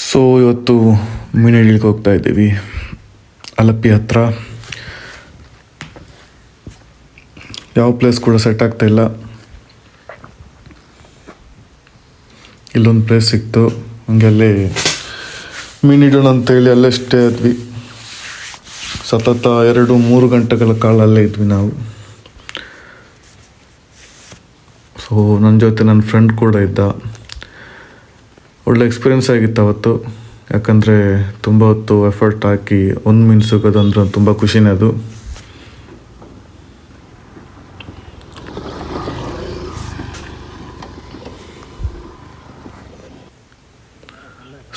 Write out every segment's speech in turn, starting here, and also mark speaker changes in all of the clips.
Speaker 1: So ಇವತ್ತು ಮೀನು ಹಿಡಿಲಿಕ್ಕೆ ಹೋಗ್ತಾ ಇದ್ದೀವಿ. ಅಲಪ್ಪಿ ಹತ್ರ. ಯಾವ ಪ್ಲೇಸ್ ಕೂಡ ಸೆಟ್ ಆಗ್ತಾ ಇಲ್ಲ. ಇಲ್ಲೊಂದು ಪ್ಲೇಸ್ ಸಿಕ್ತು. ಹಂಗೆ ಅಲ್ಲಿ ಮೀನು ಹಿಡೋಣ ಅಂತೇಳಿ ಅಲ್ಲೇ ಸ್ಟೇ ಆದ್ವಿ. ಸತತ ಎರಡು, ಮೂರು ಗಂಟೆಗಳ ಕಾಲ ಅಲ್ಲೇ ಇದ್ವಿ ನಾವು. ಸೊ ನನ್ನ ಜೊತೆ ನನ್ನ ಫ್ರೆಂಡ್ ಕೂಡ ಇದ್ದ. ಒಳ್ಳೆ ಎಕ್ಸ್ಪೀರಿಯನ್ಸ್ ಆಗಿತ್ತು ಅವತ್ತು. ಯಾಕಂದರೆ ತುಂಬ ಹೊತ್ತು ಎಫರ್ಟ್ ಹಾಕಿ ಒಂದು ಮೀನು ಸಿಗೋದಂದ್ರೆ ತುಂಬ ಖುಷಿನೇ ಅದು.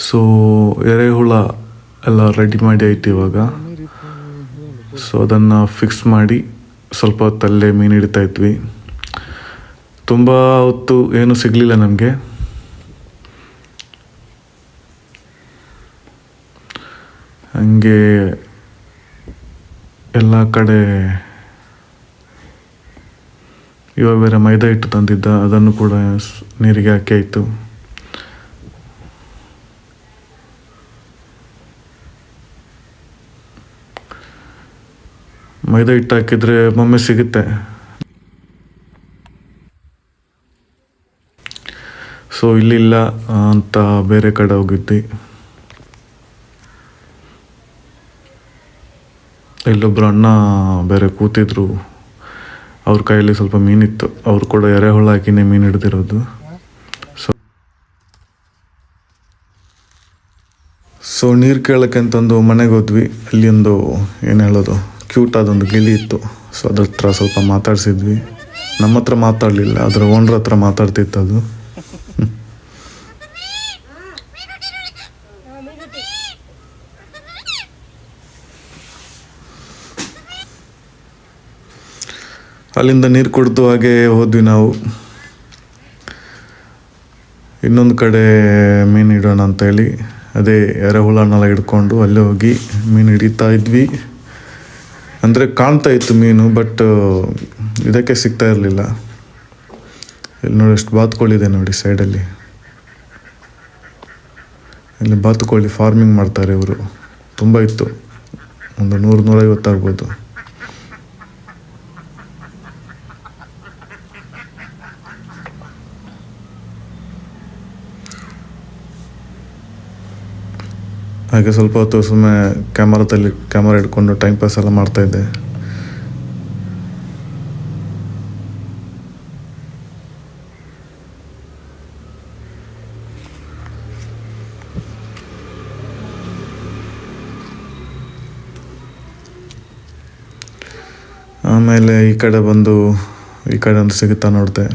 Speaker 1: ಸೊ ಎರೆಹುಳ ಎಲ್ಲ ರೆಡಿ ಮಾಡಿ ಆಯ್ತು ಇವಾಗ. ಸೊ ಅದನ್ನು ಫಿಕ್ಸ್ ಮಾಡಿ ಸ್ವಲ್ಪ ಹೊತ್ತಲ್ಲೇ ಮೀನು ಹಿಡಿತಾ ಇದ್ವಿ. ತುಂಬ ಹೊತ್ತು ಏನೂ ಸಿಗಲಿಲ್ಲ ನಮಗೆ. ಹಂಗೆ ಎಲ್ಲ ಕಡೆ ಇವಾಗ ಬೇರೆ ಮೈದಾ ಹಿಟ್ಟು ತಂದಿದ್ದ, ಅದನ್ನು ಕೂಡ ನೀರಿಗೆ ಹಾಕಿ ಆಯಿತು. ಮೈದಾ ಹಿಟ್ಟು ಹಾಕಿದ್ರೆ ಒಮ್ಮೆ ಸಿಗುತ್ತೆ. ಸೊ ಇಲ್ಲಿಲ್ಲ ಅಂತ ಬೇರೆ ಕಡೆ ಹೋಗಿದ್ವಿ. ಇಲ್ಲೊಬ್ರು ಅಣ್ಣ ಬೇರೆ ಕೂತಿದ್ರು. ಅವ್ರ ಕೈಯಲ್ಲಿ ಸ್ವಲ್ಪ ಮೀನಿತ್ತು. ಅವ್ರು ಕೂಡ ಎರೆಹುಳ ಹಾಕಿನೇ ಮೀನು ಹಿಡ್ದಿರೋದು. ಸೊ ಸೊ ನೀರು ಕೇಳಕ್ಕೆ ಅಂತಂದು ಮನೆಗೆ ಹೋದ್ವಿ. ಅಲ್ಲಿ ಒಂದು, ಏನು ಹೇಳೋದು ಕ್ಯೂಟ್ ಆದೊಂದು ಗಿಳಿ ಇತ್ತು. ಸೊ ಅದ್ರ ಹತ್ರ ಸ್ವಲ್ಪ ಮಾತಾಡಿಸಿದ್ವಿ. ನಮ್ಮ ಹತ್ರ ಮಾತಾಡಲಿಲ್ಲ, ಅದರ ಓನರ್ ಹತ್ರ ಮಾತಾಡ್ತಿತ್ತು ಅದು. ಅಲ್ಲಿಂದ ನೀರು ಕುಡಿದು ಹಾಗೆ ಹೋದ್ವಿ ನಾವು. ಇನ್ನೊಂದು ಕಡೆ ಮೀನು ಇಡೋಣ ಅಂತೇಳಿ ಅದೇ ಎರೆಹುಳನ್ನೆಲ್ಲ ಹಿಡ್ಕೊಂಡು ಅಲ್ಲಿ ಹೋಗಿ ಮೀನು ಹಿಡಿತಾ ಇದ್ವಿ. ಅಂದರೆ ಕಾಣ್ತಾ ಇತ್ತು ಮೀನು ಬಟ್ ಇದಕ್ಕೆ ಸಿಗ್ತಾ ಇರಲಿಲ್ಲ. ಇಲ್ಲಿ ನೋಡಿ ಎಷ್ಟು ಬಾತುಕೋಳಿದೆ ನೋಡಿ ಸೈಡಲ್ಲಿ ಇಲ್ಲಿ ಬಾತುಕೋಳಿ ಫಾರ್ಮಿಂಗ್ ಮಾಡ್ತಾರೆ ಇವರು. ತುಂಬ ಇತ್ತು. ಒಂದು ನೂರು ನೂರೈವತ್ತು ಆಗ್ಬೋದು. ಹಾಗೆ ಸ್ವಲ್ಪ ಹೊತ್ತು ಸುಮ್ಮನೆ ಕ್ಯಾಮರಾದಲ್ಲಿ ಕ್ಯಾಮರಾ ಹಿಡ್ಕೊಂಡು ಟೈಮ್ ಪಾಸ್ ಎಲ್ಲ ಮಾಡ್ತಾ ಇದ್ದೆ. ಆಮೇಲೆ ಈ ಕಡೆ ಬಂದು ಈ ಕಡೆ ಒಂದು ಸಿಗುತ್ತಾ ನೋಡಿದೆ.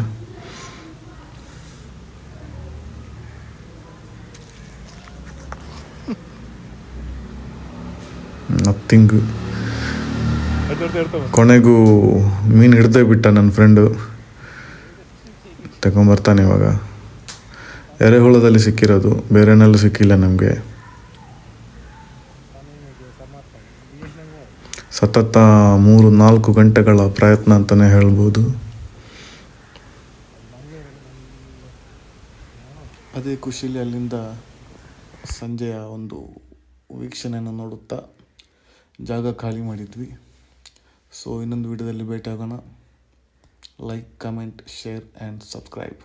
Speaker 1: ನಥಿಂಗ್ ಕೊನೆಗೂ ಮೀನು ಹಿಡ್ದೇ ಬಿಟ್ಟ ನನ್ನ ಫ್ರೆಂಡು ತಗೊಂಬರ್ತಾನೆ ಇವಾಗ. ಎರೆಹುಳದಲ್ಲಿ ಸಿಕ್ಕಿರೋದು ಬೇರೆನಲ್ಲೂ ಸಿಕ್ಕಿಲ್ಲ ನಮಗೆ. ಸತತ ಮೂರು, ನಾಲ್ಕು ಗಂಟೆಗಳ ಪ್ರಯತ್ನ ಅಂತಲೇ ಹೇಳ್ಬೋದು. ಅದೇ ಖುಷಿಯಲ್ಲಿ ಅಲ್ಲಿಂದ ಸಂಜೆಯ ಒಂದು ವೀಕ್ಷಣೆಯನ್ನು ನೋಡುತ್ತಾ ಜಾಗ ಖಾಲಿ ಮಾಡಿದ್ವಿ. ಸೊ ಇನ್ನೊಂದು ವಿಡಿಯೋದಲ್ಲಿ ಭೇಟಿ ಆಗೋಣ like comment share and subscribe